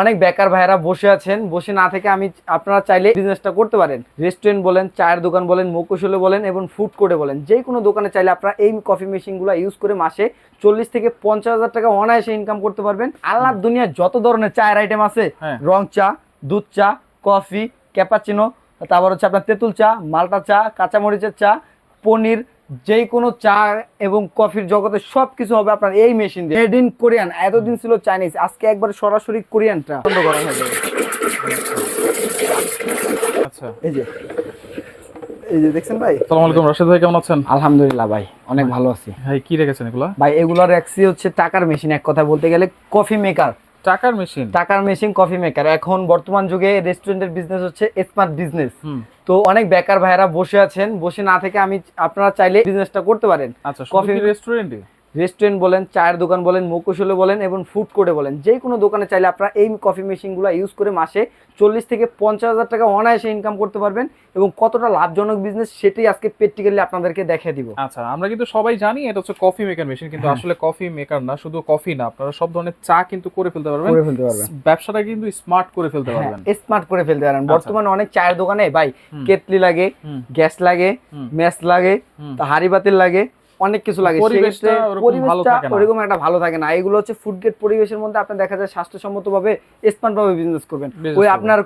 অনেক বেকার ভাইয়েরা বসে আছেন। বসে না থেকে আমি আপনারা চাইলে বিজনেসটা করতে পারেন। রেস্টুরেন্ট বলেন চায়ের দোকান বলেন মৌকুশলে বলেন এবং ফুড কোর্টে বলেন। যে কোনো দোকানে চাইলে আপনারা এই কফি মেশিনগুলো ইউজ করে মাসে চল্লিশ থেকে পঞ্চাশ হাজার টাকা অনায়াসে ইনকাম করতে পারবেন। আল্লাহর দুনিয়ার যত ধরনের চায়ের আইটেম আছে হ্যাঁ। রং চা দুধ চা কফি ক্যাপাচিনো তারপর হচ্ছে আপনার তেঁতুল চা মালটা চা কাঁচামরিচের চা পনির যে কোনো চা এবং কফির জগতে সব কিছু হবে আপনার এই মেশিন দিয়ে। মেড ইন কোরিয়ান এতদিন ছিল চাইনিজ আজকে একবার সরাসরি কোরিয়ানটা বন্ধ করা হয়ে যাবে। আচ্ছা। এই যে। এই যে দেখছেন ভাই? আসসালামু আলাইকুম রাশেদ ভাই কেমন আছেন? আলহামদুলিল্লাহ ভাই অনেক ভালো আছি। ভাই কি রেখেছেন এগুলা? ভাই এগুলোর অ্যাক্সি হচ্ছে টাকার মেশিন এক কথা বলতে গেলে কফি মেকার টাকার মেশিন? টাকার মেশিন কফি মেকার এখন বর্তমান যুগে রেস্টুরেন্টের বিজনেস হচ্ছে স্মার্ট বিজনেস তো অনেক বেকার ভাইয়েরা বসে আছেন। বসে না থেকে আমি আপনারা চাইলে বিজনেসটা করতে পারেন। আচ্ছা কফি রেস্টুরেন্টে রেস্টুরেন্ট বলেন চায়ের দোকান বলেন মৌকুশলে বলেন এবং ফুড কোর্টে বলেন যে কোনো দোকানে চাইলে আপনারা এই কফি মেশিনগুলো ইউজ করে মাসে চল্লিশ থেকে পঞ্চাশ হাজার টাকা অনায়াসে ইনকাম করতে পারবেন এবং কতটা লাভজনক বিজনেস সেটাই আজকে প্র্যাকটিক্যালি আপনাদেরকে দেখিয়ে দিব। আচ্ছা আমরা কিন্তু সবাই জানি এটা হচ্ছে কফি মেকার মেশিন কিন্তু আসলে কফি মেকার না শুধু কফি না আপনারা সব ধরনের চা কিন্তু করে ফেলতে পারবেন। করে ফেলতে পারবেন। ব্যবসাটা কিন্তু স্মার্ট করে ফেলতে পারবেন। স্মার্ট করে ফেলতে পারেন আচ্ছা। বর্তমানে অনেক চায়ের দোকানে ভাই কেটলি লাগে গ্যাস লাগে। ম্যাচ লাগে হাড়ি বাতিল লাগে অনেক কিছু লাগে। পরিবেশটা সেক্ষেত্রে ওরকম পরিবেশটা ওরকম একটা ভালো থাকে না। এগুলো হচ্ছে ফুড গেট পরিবেশের মধ্যে আপনি দেখা যায় স্বাস্থ্যসম্মত ভাবে স্মার্ট ভাবে বিজনেস করবেন। ওই আপনার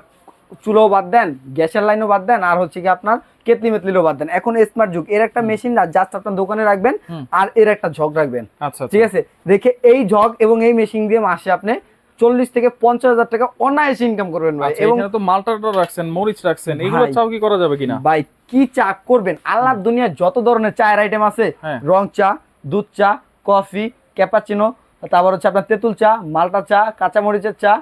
চুলোও বাদ দেন গ্যাসের লাইনও বাদ দেন আর হচ্ছে কি আপনার কেতলি মেতলিও বাদ দেন। এখন স্মার্ট যুগ। এর একটা মেশিন জাস্ট আপনার দোকানে রাখবেন আর এর একটা ঝক রাখবেন। আচ্ছা ঠিক আছে? দেখে এই ঝগ এবং এই মেশিন দিয়ে মাসে আপনি চল্লিশ থেকে পঞ্চাশ হাজার টাকা অনায়াসে ইনকাম করবেন ভাই। আচ্ছা এবং তো মালটাটা রাখছেন মরিচ রাখছেন এগুলো চাও কি করা যাবে কিনা? ভাই কি চা করবেন? আল্লাহ দুনিয়ার যত ধরনের চায়ের আইটেম আছে হ্যাঁ। রং চা দুধ চা কফি ক্যাপাচিনো তারপর হচ্ছে আপনার তেঁতুল চা মালটা চা কাঁচামরিচের চা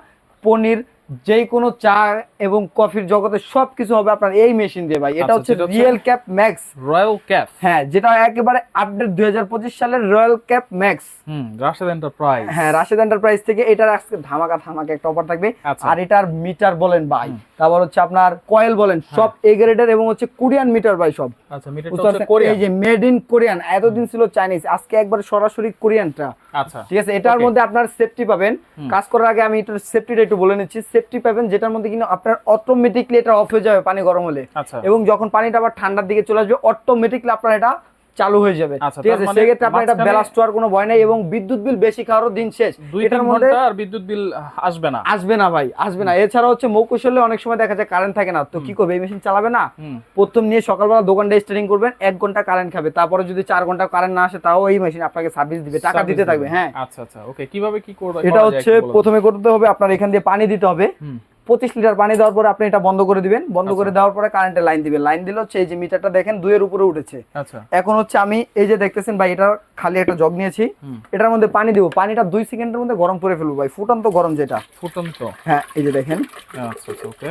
পনির যে কোনো চা এবং কফির জগতে সব কিছু হবে আপনার এই মেশিন দিয়ে ভাই। এটা আচ্ছা, হচ্ছে real cap max royal cap হ্যাঁ যেটা একেবারে আপডেট দুই হাজার পঁচিশ সালের রয়্যাল ক্যাপ ম্যাক্স হুম রাশেদ এন্টারপ্রাইজ হ্যাঁ রাশেদ এন্টারপ্রাইজ থেকে এটার আজকে ধামাকা ধামাকা একটা অফার থাকবে। আচ্ছা। আর এটার মিটার বলেন ভাই তারপর হচ্ছে আপনার কয়েল বলেন সব এ গ্রেডের এবং হচ্ছে কোরিয়ান মিটার ভাই সব। আচ্ছা হচ্ছে কোরিয়ান এই যে মেড ইন কোরিয়ান এতদিন ছিল চাইনিজ আজকে একবার সরাসরি কোরিয়ানটা আচ্ছা ঠিক আছে এটার মধ্যে আপনার সেফটি পাবেন। কাজ করার আগে আমি এটার সেফটিটা একটু বলে নিচ্ছি। সেফটি পাবেন যেটার মধ্যে কিন্তু আপনার অটোমেটিকলি এটা অফ হয়ে যাবে পানি গরম হলে। আচ্ছা। এবং যখন পানিটা আবার ঠান্ডার দিকে চলে আসবে অটোমেটিকলি আপনার এটা চালু হয়ে যাবে। আচ্ছা, ঠিক আছে মানে সেক্ষেত্রে আপনার এটা ব্যালান্স হওয়ার কোনো ভয় নেই এবং বিদ্যুৎ বিল বেশি খাওয়ারও দিন শেষ। এটার মধ্যে আর বিদ্যুৎ বিল আসবে না। আসবে না ভাই আসবে না। এছাড়া হচ্ছে মৌকুশলে অনেক সময় দেখা যায় কারেন্ট থাকে না। তো কি করবে? এই মেশিন চালাবে না? প্রথম নিয়ে সকালবেলা দোকানটা স্টার্টিং করবেন এক ঘণ্টা কারেন্ট খাবে। তারপরে যদি চার ঘণ্টা কারেন্ট না আসে তাও এই মেশিন আপনাকে সার্ভিস দিবে টাকা দিতে থাকবে হ্যাঁ। আচ্ছা আচ্ছা। ওকে কীভাবে কি করবে? এটা হচ্ছে। প্রথমে করতে হবে আপনার এখান দিয়ে পানি দিতে হবে। পঁচিশ লিটার পানি দেওয়ার পরে আপনি এটা বন্ধ করে দিবেন। বন্ধ আচ্ছা। করে দেওয়ার পরে কারেন্টের লাইন দিবেন। লাইন দিলে হচ্ছে এই যে মিটারটা দেখেন দুয়ের উপরে উঠেছে। আচ্ছা। এখন হচ্ছে আমি এই যে দেখতেছেন ভাই এটা খালি একটা জগ নিয়েছি। এটার মধ্যে পানি দিব। পানিটা দুই সেকেন্ডের মধ্যে গরম করে ফেলব ভাই। ফুটন্ত গরম যেটা। ফুটন্ত। হ্যাঁ এই যে দেখেন। আচ্ছা আচ্ছা ওকে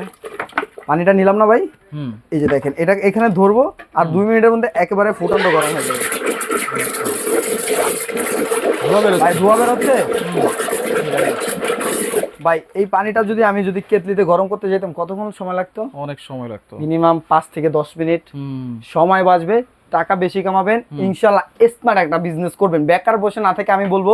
পানিটা নিলাম না ভাই। হুম। এই যে দেখেন এটা এখানে ধরবো আর দুই মিনিটের মধ্যে একেবারে ফুটন্ত গরম হয়ে যাবে। ধোয়া বেরোচ্ছে। ভাই এই পানিটা যদি আমি যদি কেতলিতে গরম করতে যেতাম কতক্ষণ সময় লাগতো? অনেক সময় লাগতো। মিনিমাম পাঁচ থেকে দশ মিনিট। সময় বাঁচবে টাকা বেশি কামাবেন ইনশাল্লাহ স্মার্ট একটা বিজনেস করবেন। বেকার বসে না থেকে আমি বলব।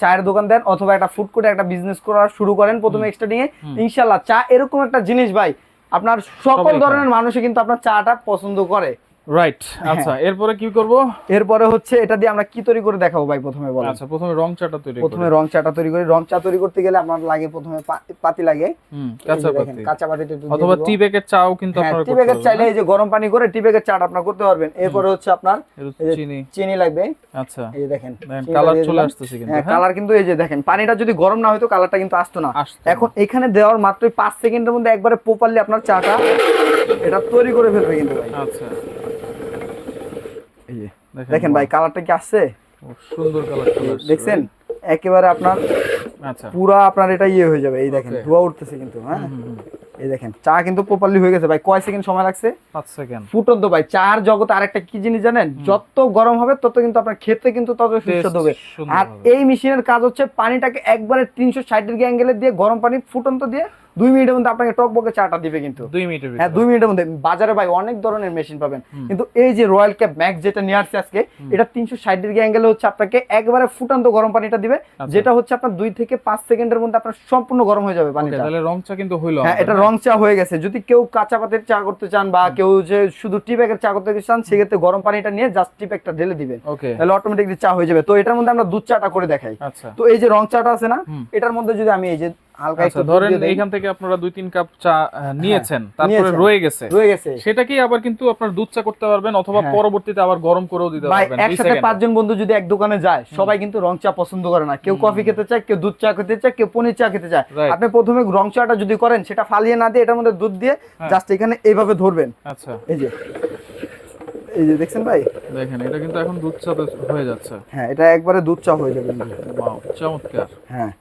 চায়ের দোকান দেন অথবা একটা ফুড কোর্টে একটা বিজনেস করা শুরু করেন প্রথমে স্টার্টিং এ। ইনশাল্লাহ চা এরকম একটা জিনিস ভাই আপনার সকল ধরনের মানুষই কিন্তু আপনার চাটা পছন্দ করে। রাইট আচ্ছা এরপরে কি করব? এরপরে হচ্ছে এটা দিয়ে আমরা কি তৈরি করে দেখাবো ভাই প্রথমে বলেন। আচ্ছা প্রথমে রং চাটা তৈরি প্রথমে প্রথমে রং চাটা তৈরি করি। রং চা তৈরি করতে গেলে আপনার লাগে প্রথমে পাতি লাগে। কাঁচা পাতি। কাঁচা পাতিটা অথবা টি ব্যাগের চাও কিন্তু হ্যাঁ, আপনারা টি ব্যাগের চাইলে এই যে গরম পানি করে টি ব্যাগের চাট আপনার করতে পারবেন। এরপরে হচ্ছে আপনার চিনি। চিনি লাগবে। আচ্ছা। এই যে দেখেন দিয়ে চলে। আসতেছে কিন্তু, হ্যাঁ হ্যাঁ? কালার কিন্তু এই যে দেখেন পানিটা যদি গরম না হতো কালারটা কিন্তু আসতো না। এখন এখানে দেওয়ার মাত্রই পাঁচ সেকেন্ডের মধ্যে একবারে প্রপারলি আপনার চাটা এটা তৈরি করে ফেলবে কিন্তু ভাই। আচ্ছা। দেখেন, ভাই কালারটা কি আসছে সুন্দর কালার দেখছেন? একেবারে আপনার আচ্ছা। পুরা আপনার এটা ইয়ে হয়ে যাবে এই দেখেন ধোয়া উঠতেছে কিন্তু হ্যাঁ? এই দেখেন চা কিন্তু প্রপারলি হয়ে গেছে। ভাই কয় সেকেন্ড সময় লাগছে? পাঁচ সেকেন্ড ফুটন্ত ভাই চার জগতে আরেকটা কি জিনিস জানেন? যত গরম হবে তত কিন্তু আপনার খেতে কিন্তু তত সুস্বাদু হবে। আর এই মেশিনের কাজ হচ্ছে পানিটাকে একবারে তিনশো ষাট ডিগ্রি অ্যাঙ্গেলে দিয়ে গরম পানি ফুটন্ত দিয়ে দুই মিনিটের মধ্যে আপনাকে টকবকে চাটা দিবে কিন্তু। দুই মিনিটের হ্যাঁ দুই মিনিটের মধ্যে। বাজারে ভাই অনেক ধরনের মেশিন পাবেন। কিন্তু এই যে রয়্যাল ক্যাপ ম্যাক্স যেটা নিয়ে আসছে আজকে এটা তিনশো ষাট ডিগ্রি অ্যাঙ্গেলে হচ্ছে আপনাকে একবারে ফুটান্ত গরম পানিটা দিবে আচ্ছা। যেটা হচ্ছে আপনার দুই থেকে পাঁচ সেকেন্ডের মধ্যে আপনার সম্পূর্ণ গরম হয়ে যাবে পানিটা। তাহলে রং চা কিন্তু হইল হ্যাঁ এটা রং চা হয়ে গেছে। যদি কেউ কাঁচা পাতের চা করতে চান বা কেউ যে শুধু টি ব্যাগের চা করতে চান সেক্ষেত্রে গরম পানিটা নিয়ে জাস্ট টি ব্যাগটা ঢেলে দিবেন ওকে। তাহলে অটোমেটিকলি চা হয়ে যাবে। তো এটার মধ্যে আমরা দুধ চাটা করে দেখাই। আচ্ছা। তো এই যে রং চাটা আছে না এটার মধ্যে যদি আমি এই যে হালকা আচ্ছা একটু ধরেন এইখান থেকে আপনারা দুই তিন কাপ চা নিয়েছেন তারপরে রয়ে গেছে। রয়ে গেছে। সেটাকে আবার কিন্তু আপনার দুধ চা করতে পারবেন অথবা হ্যাঁ। পরবর্তীতে আবার গরম করেও দিতে পারবেন একসাথে পাঁচজন বন্ধু যদি এক দোকানে যায় সবাই কিন্তু রং চা পছন্দ করে না। কেউ কফি খেতে চায় কেউ দুধ চা খেতে চায় কেউ পনির চা খেতে চায়। আপনি প্রথমে রং চাটা যদি করেন সেটা ফালিয়ে না দিয়ে এটার মধ্যে দুধ দিয়ে হ্যাঁ। জাস্ট এখানে এইভাবে ধরবেন। আচ্ছা। এই যে। এই যে দেখছেন ভাই? দেখেন এটা কিন্তু এখন দুধ চা হয়ে যাচ্ছে। হ্যাঁ এটা একবারে দুধ চা হয়ে যাবে। চমৎকার। হ্যাঁ।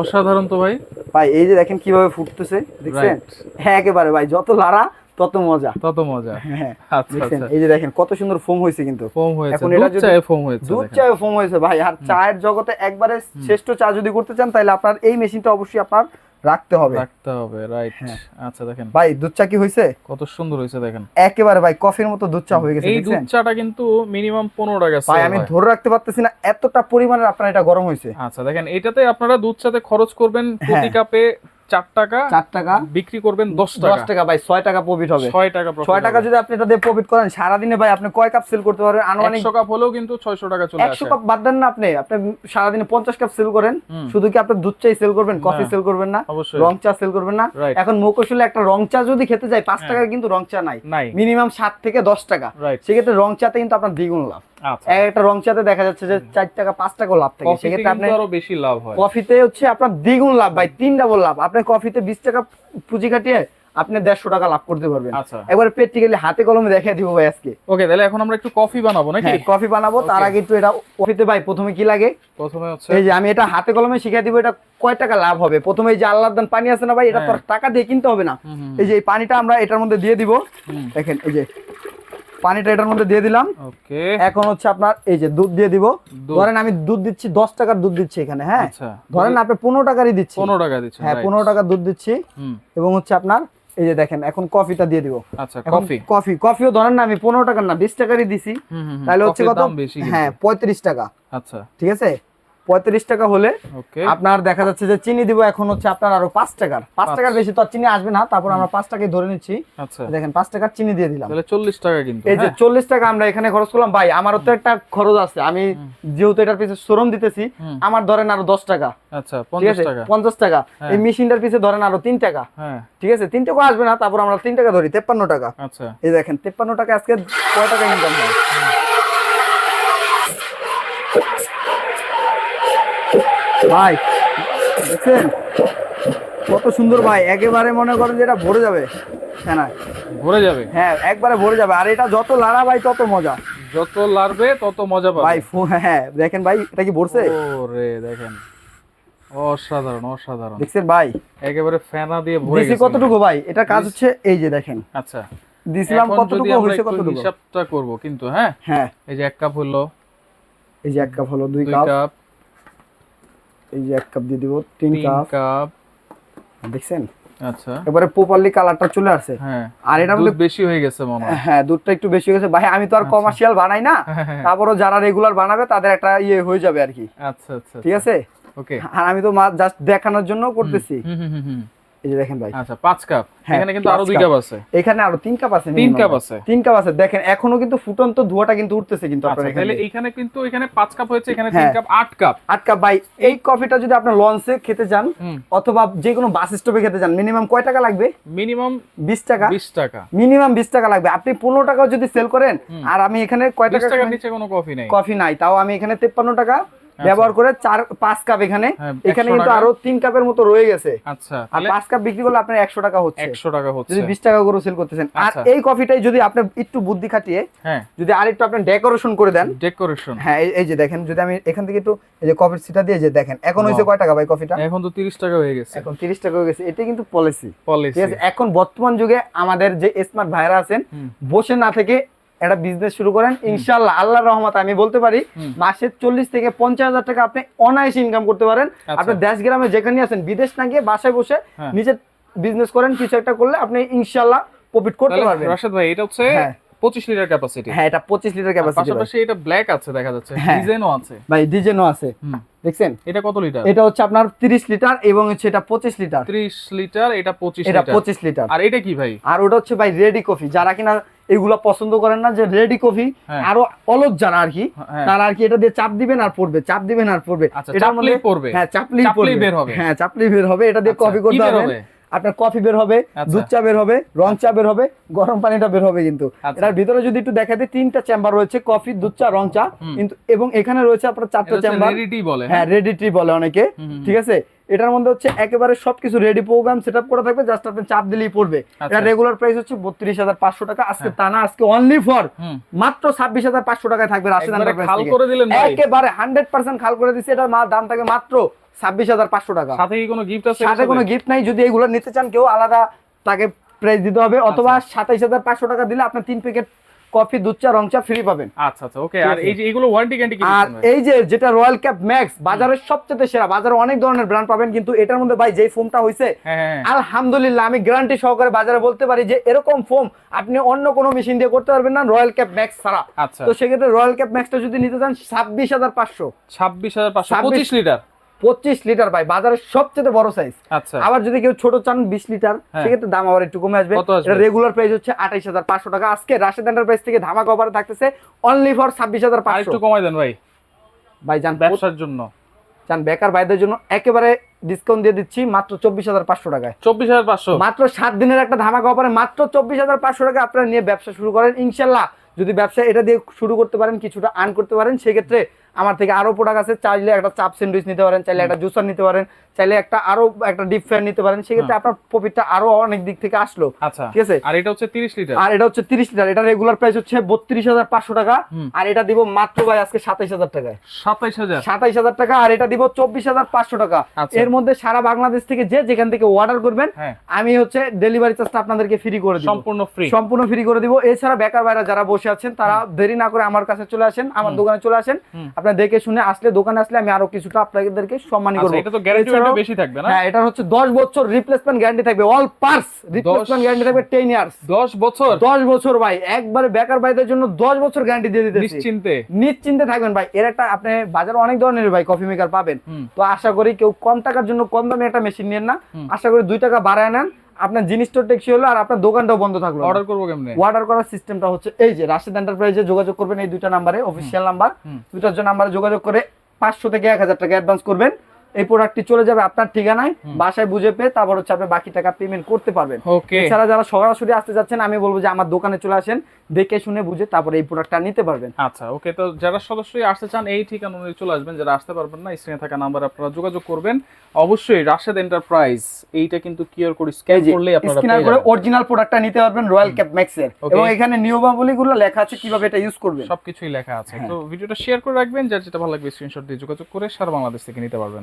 অসাধারণ তো ভাই। ভাই এই যে দেখেন কীভাবে ফুটতেছে দেখছেন? হ্যাঁ একেবারে ভাই যত লাড়া তত মজা। তত মজা। হ্যাঁ আচ্ছা দেখছেন? আচ্ছা এই যে দেখেন কত সুন্দর ফোম হয়েছে কিন্তু। ফোম হয়েছে এখন এটা চায়ে ফোম হয়েছে দুধ চায়ে ফোম হয়েছে ভাই। আর চায়ের জগতে একবারে শ্রেষ্ঠ চা যদি করতে চান তাহলে আপনার এই মেশিনটা অবশ্যই আপনার রাখতে হবে। রাখতে হবে রাইট হ্যাঁ। আচ্ছা দেখেন। ভাই দুধ চা কি হয়েছে কত সুন্দর হয়েছে দেখেন। একেবারে ভাই কফির মতো দুধ চা হয়ে গেছে এই দুধ চাটা কিন্তু মিনিমাম পনেরো টাকা ভাই আমি ধরে রাখতে পারতেছি না এতটা পরিমাণের আপনার এটা গরম হয়েছে আচ্ছা দেখেন এটাতে আপনারা দুধ চাতে খরচ করবেন প্রতি হ্যাঁ। কাপে চার টাকা চার টাকা। বিক্রি করবেন দশ দশ টাকা। টাকা ভাই ছয় টাকা প্রফিট হবে। ছয় টাকা ছয় টাকা যদি আপনি এটা দিয়ে প্রফিট করেন সারাদিনে ভাই আপনি কয় কাপ সেল করতে পারবেন? আনুমানিক একশো কাপ হলেও কিন্তু ছয়শো টাকা চলে একশো কাপ বাদ দেন না আপনি। আপনি সারাদিনে পঞ্চাশ কাপ সেল করেন। শুধু কি আপনি দুধ চাই সেল করবেন কফি সেল করবেন না রং চা সেল করবেন না। এখন মৌকৌশলে একটা রং চা যদি খেতে যাই পাঁচ হ্যাঁ। টাকার কিন্তু রং চা নাই। মিনিমাম সাত থেকে দশ টাকা। সেক্ষেত্রে রং চাতে কিন্তু আপনার দ্বিগুণ লাভ। একটা রং চাতে দেখা যাচ্ছে যে চার টাকা পাঁচ টাকা লাভ থাকে। সেক্ষেত্রে আপনি আরও বেশি লাভ হয়। কফিতে হচ্ছে আপনার দ্বিগুণ লাভ ভাই তিন ডাবল লাভ। আপনি কফিতে বিশ টাকা পুঁজি কাটিয়ে আপনি দেড়শো টাকা লাভ করতে পারবেন। আচ্ছা। একবার প্র্যাকটিক্যালি হাতে কলমে দেখিয়ে দিব ভাই আজকে। ওকে তাহলে এখন আমরা একটু কফি বানাবো নাকি? হ্যাঁ কফি বানাবো। তার আগে একটু এটা কফিতে ভাই প্রথমে কি লাগে? প্রথমে হচ্ছে এই যে আমি এটা হাতে কলমে শিখিয়ে দিব এটা কয় টাকা লাভ হবে? প্রথমে এই যে আল্লাহ দান পানি আছে না ভাই? এটা তো টাকা দিয়ে কিনতে হবে না। এই যে এই পানিটা আমরা এটার মধ্যে দিয়ে দিব। দেখেন এই যে পানিটা এটার মধ্যে দিয়ে দিলাম। ওকে। এখন হচ্ছে আপনার এই যে দুধ দিয়ে দিব। ধরেন আমি দুধ দিচ্ছি দশ টাকার দুধ দিচ্ছি এখানে হ্যাঁ? আচ্ছা। ধরেন আপনি পনেরো টাকারই দিচ্ছি। পনেরো টাকা দিচ্ছি হ্যাঁ. পনেরো টাকার দুধ দিচ্ছি। এবং হচ্ছে আপনার এই যে দেখেন এখন কফিটা দিয়ে দিব। আচ্ছা কফি। কফি কফিও ধরেন না আমি পনেরো টাকার না বিশ টাকারই দিছি। তাহলে হচ্ছে কত। হ্যাঁ পঁয়ত্রিশ টাকা। আচ্ছা। ঠিক আছে? পঁয়ত্রিশ টাকা হলে আপনার দেখা যাচ্ছে যে চিনি দিব এখন হচ্ছে আপনার আরও পাঁচ টাকার। পাঁচ টাকার বেশি তো আর চিনি আসবে না তারপর আমরা পাঁচ টাকাই ধরে নিচ্ছি। আচ্ছা। দেখেন পাঁচ টাকার চিনি দিয়ে দিলাম। চল্লিশ টাকা কিন্তু এই যে হ্যাঁ? চল্লিশ টাকা আমরা এখানে খরচ করলাম ভাই আমারও তো একটা খরচ আছে। আমি যেহেতু এটার পিছনে শ্রম দিতেছি আমার ধরেন আরও দশ টাকা। আচ্ছা পঞ্চাশ টাকা। হ্যাঁ। এই মেশিনটার পিছে ধরেন আরও তিন টাকা। হ্যাঁ। ঠিক আছে? তিন টাকা আসবে না তারপর আমরা তিন টাকা ধরি তেপ্পান্ন টাকা। আচ্ছা। এই দেখেন তেপ্পান্ন টাকা আজকে কয় টাকা ইনকাম হয়? ভাই দেখছেন? কত সুন্দর ভাই একেবারে মনে করেন যে এটা ভরে যাবে হ্যাঁ না ভরে যাবে? হ্যাঁ একবারে ভরে যাবে আর এটা যত লাড়া ভাই তত মজা। যত লাড়বে তত মজা পাবে। ভাই ফো- হ্যাঁ দেখেন ভাই এটা কি ভরছে? ওরে দেখেন। অসাধারণ অসাধারণ। দেখছেন ভাই? একেবারে ফেনা দিয়ে ভরে গেছে কতটুকু ভাই? এটা কাজ হচ্ছে এই যে দেখেন। আচ্ছা। দিছিলাম কতটুকু হয়েছে কতটুকু? হিসাবটা করব কিন্তু হ্যাঁ? হ্যাঁ। এই যে এক কাপ হলো। এই যে এক কাপ হলো দুই কাপ। এই যে এক কাপ দিয়ে দিব তিন কাপ। কাপ। দেখছেন? আচ্ছা। এবারে প্রপারলি কালারটা চলে আসছে। হ্যাঁ। আর এটা দুধ বেশি হয়ে গেছে মনে হয়। হ্যাঁ দুধটা একটু বেশি হয়ে গেছে। ভাই আমি তো আর কমার্শিয়াল বানাই না। হ্যাঁ, তারপরও যারা রেগুলার বানাবে তাদের একটা ইয়ে হয়ে যাবে আর কি। আচ্ছা আচ্ছা ঠিক আছে? ওকে আর আমি তো জাস্ট দেখানোর জন্য করতেছি। হুম হুম হুম। এই যে দেখেন ভাই। আচ্ছা পাঁচ কাপ। হ্যাঁ, এখানে কিন্তু আরও দুই কাপ। আছে। এখানে আরও তিন কাপ আছে তিন কাপ আছে। তিন কাপ আছে। দেখেন এখনও কিন্তু ফুটন্ত ধোয়াটা কিন্তু উঠতেছে কিন্তু আপনার আচ্ছা এখানে কিন্তু এখানে পাঁচ কাপ হয়েছে এখানে তিন হ্যাঁ। কাপ আট কাপ। আট কাপ ভাই এই কফিটা যদি আপনার লঞ্চে খেতে হুম। অথবা যে কোনো বাস স্টপে খেতে চান মিনিমাম কয় টাকা লাগবে? মিনিমাম বিশ টাকা। বিশ টাকা। মিনিমাম বিশ টাকা লাগবে। আপনি পনেরো টাকাও যদি সেল করেন আর আমি এখানে কয় টাকা নিচে কোনো কফি নেই। কফি নাই। তাও আমি এখানে তেপ্পান্ন টাকা ব্যবহার করে চার পাঁচ কাপ এখানে। হ্যাঁ, এখানে কিন্তু আরও তিন কাপের মতো রয়ে গেছে। আচ্ছা। আর পাঁচ কাপ বিক্রি করলে আপনার একশো টাকা হচ্ছে। একশো টাকা হচ্ছে। যদি বিশ টাকা করে সেল করতেছেন। আর আচ্ছা। এই কফিটাই যদি আপনি একটু বুদ্ধি খাটিয়ে হ্যাঁ। যদি আর একটু আপনি ডেকোরেশন করে দেন। ডেকোরেশন হ্যাঁ এই- যে দেখেন যদি আমি এখান থেকে একটু এই যে কফির সিটা দিয়ে যে দেখেন এখন হয়েছে কয় টাকা ভাই কফিটা এখন তো তিরিশ টাকা হয়ে গেছে। এখন তিরিশ টাকা হয়ে গেছে। এটা কিন্তু পলিসি পলিসি এখন বর্তমান যুগে আমাদের যে স্মার্ট ভাইরা আছেন বসে না থেকে একটা বিজনেস শুরু করেন ইনশাল্লাহ আল্লাহর রহমত আমি বলতে পারি। মাসে চল্লিশ থেকে পঞ্চাশ হাজার টাকা আপনি অনায়াসে ইনকাম করতে পারেন। আচ্ছা। আপনি দেশ গ্রামে যেখানে আছেন বিদেশ না গিয়ে বাসায় বসে হ্যাঁ। নিজের বিজনেস করেন কিছু একটা করলে আপনি ইনশাল্লাহ প্রফিট করতে পারবেন। রাশেদ ভাই এটা হচ্ছে হ্যাঁ। পঁচিশ লিটার ক্যাপাসিটি হ্যাঁ এটা পঁচিশ লিটার ক্যাপাসিটি পাশাপাশি এটা ব্ল্যাক আছে দেখা যাচ্ছে। হ্যাঁ। ডিজাইনও আছে। ভাই ডিজেনও আছে। দেখছেন? এটা কত লিটার? এটা হচ্ছে আপনার তিরিশ লিটার এবং হচ্ছে এটা পঁচিশ লিটার। 30 লিটার এটা 25 এটা লিটার। পঁচিশ লিটার। আর এটা কি ভাই? আর ওটা হচ্ছে ভাই রেডি কফি যারা কিনা এগুলা পছন্দ করেন না যে রেডি কফি হ্যাঁ। আরও অলস যারা আর কি হ্যাঁ। তারা আর কি এটা দিয়ে চাপ দিবেন আর পড়বে চাপ দিবেন আর পড়বে আচ্ছা, এটার মধ্যে- পড়বে। হ্যাঁ পড়বে বের হবে। হ্যাঁ চাপলেই বের হবে এটা দিয়ে আচ্ছা, কফি করতে হবে? আপনার কফি বের হবে আচ্ছা। দুধ চা বের হবে রং চা বের হবে গরম পানিটা বের হবে কিন্তু। এটার ভিতরে যদি একটু দেখা দিই তিনটা চেম্বার রয়েছে কফি দুধ চা রং চা কিন্তু এবং এখানে রয়েছে আপনার চারটা চেম্বার হ্যাঁ রেডি টি বলে অনেকে ঠিক আছে এটার মধ্যে হচ্ছে একেবারে সবকিছু রেডি প্রোগ্রাম সেট আপ করা থাকবে জাস্ট আপনি চাপ দিলেই পড়বে আচ্ছা। এটা রেগুলার প্রাইস হচ্ছে বত্রিশ হাজার পাঁচশো টাকা আজকে তা না আজকে অনলি ফর মাত্র ছাব্বিশ হাজার পাঁচশো টাকায় থাকবে এন্টারপ্রাইজ খাল করে দিলেন। একেবারে হান্ড্রেড পার্সেন্ট খাল করে দিচ্ছে এটার দাম থাকে মাত্র ছাব্বিশ হাজার পাঁচশো টাকা সাথে কি কোনো গিফট আছে সাথে কোনো গিফট নাই যদি এগুলো নিতে চান কেউ আলাদা তাকে প্রাইস দিতে হবে অথবা আচ্ছা। সাতাইশ হাজার পাঁচশো টাকা দিলে আপনার তিন প্যাকেট কফি দুধ চা রং চা ফ্রি পাবেন। আচ্ছা আচ্ছা ওকে আর এই যে এগুলো ওয়ারেন্টি গ্যারান্টি কি আর এই যে যেটা রয়্যাল ক্যাপ ম্যাক্স বাজারের সবচেয়ে সেরা বাজারে অনেক ধরনের ব্র্যান্ড পাবেন কিন্তু এটার মধ্যে ভাই যেই ফোমটা হয়েছে হ্যাঁ হ্যাঁ হ্যাঁ। আলহামদুলিল্লাহ আমি গ্যারান্টি সহকারে বাজারে বলতে পারি যে এরকম ফোম আপনি অন্য কোনো মেশিন দিয়ে করতে পারবেন না রয়্যাল ক্যাপ ম্যাক্স ছাড়া। আচ্ছা। তো সেক্ষেত্রে রয়্যাল ক্যাপ ম্যাক্সটা যদি নিতে চান ছাব্বিশ হাজার পাঁচশো। ছাব্বিশ হাজার পাঁচশো পঁচিশ লিটার পঁচিশ লিটার ভাই বাজারের সবচেয়ে বড় সাইজ আচ্ছা। আবার যদি কেউ ছোট চান বিশ লিটার হ্যাঁ। সেক্ষেত্রে দাম আবার একটু কমে আসবে। এটা রেগুলার প্রাইস হচ্ছে আঠাইশ হাজার পাঁচশো টাকা। আজকে রাশেদ এন্টারপ্রাইজ থেকে ধামাকা অফারে থাকতেছে অনলি ফর ছাব্বিশ হাজার পাঁচশো। একটু কমাই দেন ভাই। ভাই জান ব্যবসার জন্য। চান বেকার ভাইদের জন্য একেবারে ডিসকাউন্ট দিয়ে দিচ্ছি মাত্র চব্বিশ হাজার পাঁচশো টাকায়। চব্বিশ হাজার পাঁচশো? মাত্র সাত দিনের একটা ধামাকা অফারে মাত্র চব্বিশ হাজার পাঁচশো টাকা আপনারা নিয়ে ব্যবসা শুরু করেন। ইনশাল্লাহ যদি ব্যবসা এটা দিয়ে শুরু করতে পারেন কিছুটা আর্ন করতে পারেন সেক্ষেত্রে আমার থেকে আরও প্রোডাক্ট আছে চাইলে একটা চাপ স্যান্ডউইচ নিতে পারেন চাইলে একটা জুসার নিতে পারেন চাইলে একটা আরও একটা ডিপ ফ্যান নিতে পারেন সেক্ষেত্রে আপনার প্রফিটটা আরও অনেক দিক থেকে আসলো। আচ্ছা ঠিক আছে? আর এটা হচ্ছে তিরিশ লিটার আর এটা হচ্ছে তিরিশ লিটার এটা রেগুলার প্রাইস হচ্ছে বত্রিশ হাজার পাঁচশো টাকা আর এটা দিব মাত্র ভাই আজকে সাতাইশ হাজার টাকায়। সাতাইশ হাজার? সাতাইশ হাজার টাকা আর এটা দিব চব্বিশ হাজার পাঁচশো টাকা। আচ্ছা। এর মধ্যে সারা বাংলাদেশ থেকে যে যেখান থেকে অর্ডার করবেন হ্যাঁ। আমি হচ্ছে ডেলিভারি চার্জটা আপনাদেরকে ফ্রি করে দিব। সম্পূর্ণ ফ্রি সম্পূর্ণ ফ্রি করে দিব। এছাড়া বেকার ভাইরা যারা বসে আছেন তারা দেরি না করে আমার কাছে চলে আসেন আমার দোকানে চলে আসেন। আপনারা দেখে শুনে আসলে দোকানে আসলে আমি আরও কিছুটা আপনাদেরকে সম্মানী আচ্ছা করব। এটা তো গ্যারান্টি এছাড়াও- বেশি থাকবে না? হ্যাঁ এটা হচ্ছে দশ বছর রিপ্লেসমেন্ট গ্যারান্টি থাকবে অল পার্টস রিপ্লেসমেন্ট গ্যারান্টি থাকবে টেন ইয়ার্স দশ বছর? দশ বছর ভাই একবারে বেকার ভাইদের জন্য দশ বছর গ্যারান্টি দিয়ে দিতেছি। নিশ্চিন্তে। নিশ্চিন্তে থাকবেন ভাই এর একটা আপনি বাজারে অনেক ধরনের ভাই কফি মেকার পাবেন। তো আশা করি কেউ কম টাকার জন্য কম দামে একটা মেশিন নেন না। আশা করি দুই টাকা বাড়ায় নেন। আপনার জিনিসটা টেকসি হলো আর আপনার দোকানটাও বন্ধ থাকল অর্ডার করব কেমনে? অর্ডার করার সিস্টেমটা হচ্ছে এই যে রাশিদ এন্টারপ্রাইজে যোগাযোগ করবেন এই দুইটা নাম্বারে অফিসিয়াল নাম্বার। দুইটার জন্য নাম্বারে যোগাযোগ করে পাঁচশো থেকে এক হাজার টাকা অ্যাডভান্স করবেন। এই প্রোডাক্টটি চলে যাবে আপনার ঠিকানায় বাসায় বুঝে পেয়ে তারপর হচ্ছে আপনি বাকি টাকা পেমেন্ট করতে পারবেন। এছাড়া যারা সরাসরি আসতে যাচ্ছেন আমি বলব যে আমার দোকানে চলে আসেন দেখে শুনে বুঝে তারপরে এই প্রোডাক্টটা নিতে পারবেন। আচ্ছা ওকে তো যারা সদস্যই আসতে চান এই ঠিকানা অনুযায়ী চলে আসবেন যারা আসতে পারবেন না স্ক্রিনে থাকা নাম্বার আপনারা যোগাযোগ করবেন। অবশ্যই রাশেদ এন্টারপ্রাইজ এইটা কিন্তু কিউআর কোড স্ক্যান করলেই আপনারা স্ক্যানার পেয়ে করে অরিজিনাল প্রোডাক্টটা নিতে পারবেন রয়্যাল ক্যাপ ম্যাক্স এর। এবং এখানে নিয়মাবলীগুলো লেখা আছে কীভাবে এটা ইউজ করবেন। সবকিছুই লেখা আছে। হ্যাঁ। তো ভিডিওটা শেয়ার করে রাখবেন যার যেটা ভালো লাগবে স্ক্রিনশট দিয়ে যোগাযোগ করে সারা বাংলাদেশ থেকে নিতে পারবেন।